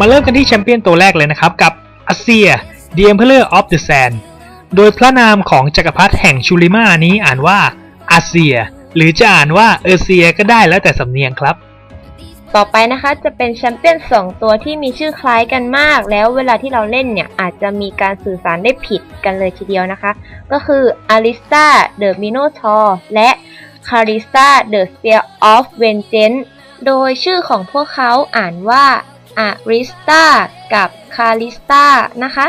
มาเริ่มกันที่แชมเปี้ยนตัวแรกเลยนะครับ กับอาเซีย The Emperor of the Sand โดยพระนามของจักรพรรดิแห่งชูริมานี้อ่านว่าอาเซีย หรือจะอ่านว่าเออเซียก็ได้แล้วแต่สำเนียงครับ ต่อไปนะคะจะเป็นแชมเปี้ยน2 ตัวที่มีชื่อคล้ายกันมาก แล้วเวลาที่เราเล่นเนี่ยอาจจะมีการสื่อสารได้ผิดกันเลยทีเดียวนะคะ ก็คืออลิสตาเดอะมิโนทอร์และคาริสตาเดอะสเปียร์ออฟเวนเจนโดยชื่อของพวกเขาอ่านว่า อาริสตากับคาริสตานะคะ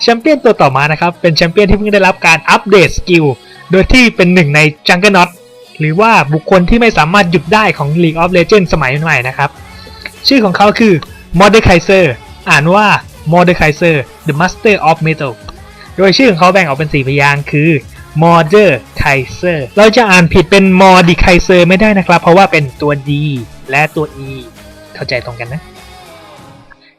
แชมเปี้ยนตัวต่อมานะครับ เป็นแชมเปี้ยนที่เพิ่งได้รับการอัปเดตสกิล โดยที่เป็นหนึ่งในจังเกิลน็อตหรือว่าบุคคลที่ไม่สามารถหยุดได้ของ League of Legends สมัยใหม่นะครับ ชื่อของเขาคือ Mordekaiser อ่านว่า Mordekaiser the Master of Metal โดยชื่อของเขาแบ่งออกเป็น 4 พยางค์คือ Mordekaiser เราจะอ่านผิดเป็น Mordekaiser ไม่ได้นะครับ เพราะว่าเป็นตัว D และตัว E เข้าใจตรงกันนะ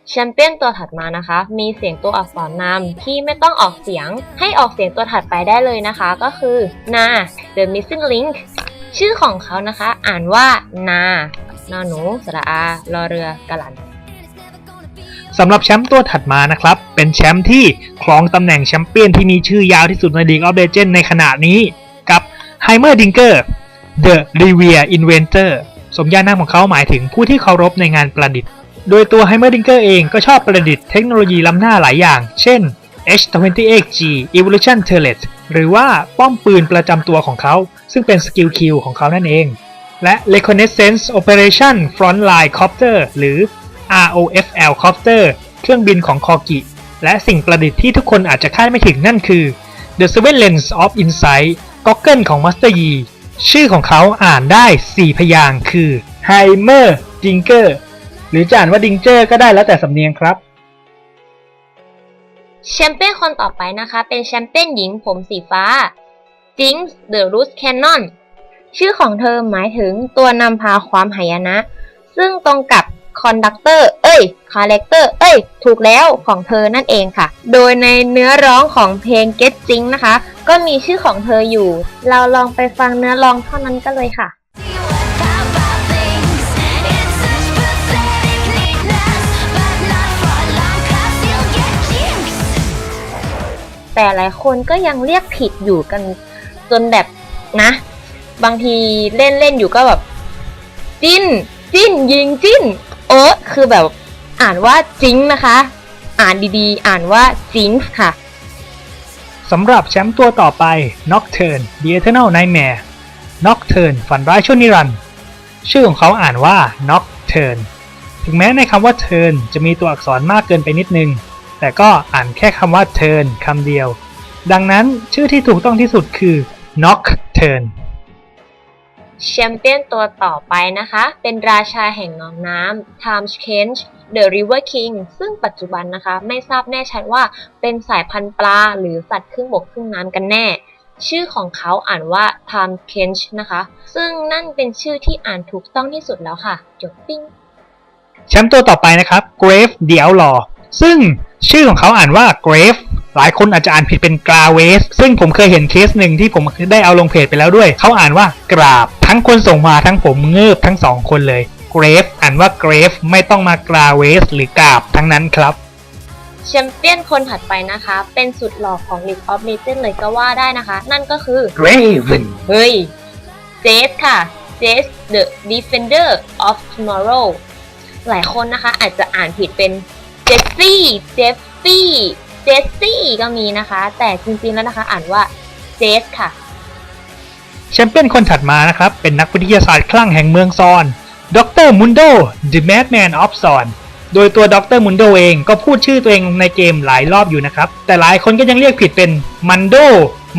แชมเปี้ยนตัวถัดมานะคะ มีเสียงตัวอักษรนำที่ไม่ต้องออกเสียง ให้ออกเสียงตัวถัดไปได้เลยนะคะ ก็คือนา The Missing Link ชื่อของเขานะคะ อ่านว่า นา นอหนูสระอา รอเรือกะหลันสำหรับแชมป์ตัวถัดมานะครับ เป็นแชมป์ที่ครองตำแหน่งแชมเปี้ยนที่มีชื่อยาวที่สุดใน League of Legends ในขณะนี้ กับ Heimer Dinger The Revere Inventor สมญานามของเขาหมายถึงผู้ที่เคารพในงานประดิษฐ์ โดยตัว Heimer Dinger เองก็ชอบประดิษฐ์เทคโนโลยีล้ำหน้าหลายอย่าง เช่น H28G Evolution Turret หรือว่าป้อมปืนประจำตัวของเขา ซึ่งเป็นสกิลคิวของเขานั่นเอง และ Reconnaissance Operation Frontline Copter หรือ ROFL Copter เครื่องบินของคอกิ และสิ่งประดิษฐ์ที่ทุกคนอาจจะคาดไม่ถึงนั่นคือ The Seven Lens of Insight ก็เกิลของ Master Yi ชื่อของเขาอ่านได้ 4 พยางค์คือ Heimer Dinger หรือจะอ่านว่า Dinger ก็ได้แล้วแต่สำเนียงครับ แชมเปี้ยนคนต่อไปนะคะ เป็นแชมเปี้ยนหญิงผมสีฟ้า Jinx the Root Cannon ชื่อของเธอหมายถึงตัวนำพาความหายนะ ซึ่งตรงกับคอนดักเตอร์ เอ้ย คาแรคเตอร์ เอ้ย ถูกแล้วของเธอนั่นเองค่ะ โดยในเนื้อร้องของเพลง Get Jinx นะคะ ก็มีชื่อของเธออยู่ เราลองไปฟังเนื้อร้องเท่านั้นกันเลยค่ะ แต่หลายคนก็ยังเรียกผิดอยู่กันจนแบบนะ บางทีเล่นเล่นอยู่ก็แบบ จิ้น จิ้น ยิงจิ้น เออคือแบบอ่านว่าจิงนะคะ อ่านดีๆ อ่านว่าจิงค่ะสำหรับแชมป์ตัวต่อไป Nocturne The Eternal Nightmare Nocturne ฝันร้ายชั่วนิรันดร์ชื่อของเขาอ่านว่า Nocturne ถึงแม้ในคำว่า turn จะมีตัวอักษรมากเกินไปนิดนึง แต่ก็อ่านแค่คำว่า turn คำเดียว ดังนั้นชื่อที่ถูกต้องที่สุดคือ Nocturne แชมเปี้ยนตัวต่อไปนะคะ เป็นราชาแห่งหนองน้ำ Time Change The River King ซึ่งปัจจุบันนะคะ ไม่ทราบแน่ชัดว่าเป็นสายพันธุ์ปลาหรือสัตว์ครึ่งบกครึ่งน้ำกันแน่ ชื่อของเขาอ่านว่า Time Change นะคะ ซึ่งนั่นเป็นชื่อที่อ่านถูกต้องที่สุดแล้วค่ะ จบปิ้งแชมป์ตัวต่อไปนะครับ Grave the Outlaw ซึ่งชื่อของเขาอ่านว่า Grave หลายคนอาจจะอ่านผิดเป็น Graves ซึ่งผมเคยเห็นเคสหนึ่งที่ผมได้เอาลงเพจไปแล้วด้วย เขาอ่านว่ากราบ ทั้งคนส่งมาทั้งผมเงิบทั้งสองคนเลย Grave อ่านว่า Grave ไม่ต้องมา Graves หรือกราบทั้งนั้นครับแชมเปี้ยนคนถัดไปนะคะ เป็นสุดหล่อของ League of Legends เลยก็ว่าได้นะคะ นั่นก็คือ Graven เฮ้ยเจสค่ะเจส the defender of tomorrow หลายคนนะคะอาจจะอ่านผิดเป็นเจ สซี่เจฟฟี่เจสซี่ก็มีนะคะ แต่จริงๆแล้วนะคะ อ่านว่าเจสค่ะ แชมเปี้ยนคนถัดมานะครับ เป็นนักวิทยาศาสตร์คลั่งแห่งเมืองซอนดรมุนโด The Madman of Zorn โดยตัวดรมุนโดเองก็พูดชื่อตัวเองในเกมหลายรอบอยู่นะครับ แต่หลายคนก็ยังเรียกผิดเป็นมันโด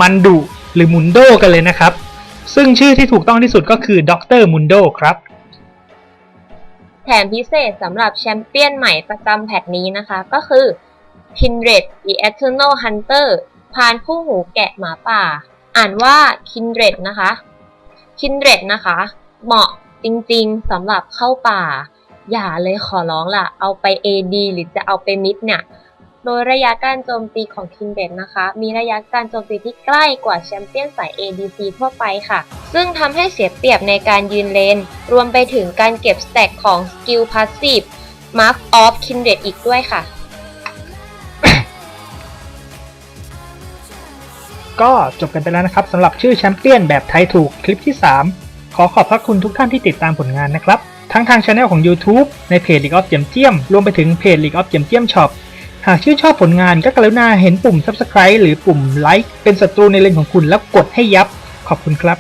มันดุหรือมุนโดกันเลยนะครับ ซึ่งชื่อที่ถูกต้องที่สุดก็คือดรมุนโดครับ แถมพิเศษสำหรับแชมเปี้ยนใหม่ประจำแพทนี้นะคะ ก็คือ Kindred the Eternal Hunter พรานผู้หูแกะหมาป่า อ่านว่า Kindred นะคะ Kindred นะคะ เหมาะจริงๆสำหรับเข้าป่า อย่าเลยขอร้องล่ะ เอาไป AD หรือจะเอาไปมิดเนี่ย โดยระยะการโจมตีของ Kindred นะคะ มีระยะการโจมตีที่ใกล้กว่าแชมเปี้ยนสาย ADC ทั่วไปค่ะ ซึ่งทำให้เสียเปรียบในการยืนเลน รวมไปถึงการเก็บสแต็กของสกิลพาสซีฟ Mark of Kindred อีกด้วยค่ะ ก็จบกันไปแล้วนะครับสำหรับชื่อแชมเปี้ยนแบบไทยถูกคลิปที่ 3 ขอขอบพระคุณทุกท่านที่ติดตามผลงานนะครับ ทั้งทางช anel ของ YouTube ในเพจ League of เจียมเจียมรวมไปถึงเพจ League of เจียมเจียมช็อป หากชื่นชอบผลงานก็กรุณาเห็นปุ่ม Subscribe หรือปุ่ม Like เป็นศัตรูในเลนของคุณแล้วกดให้ยับ ขอบคุณครับ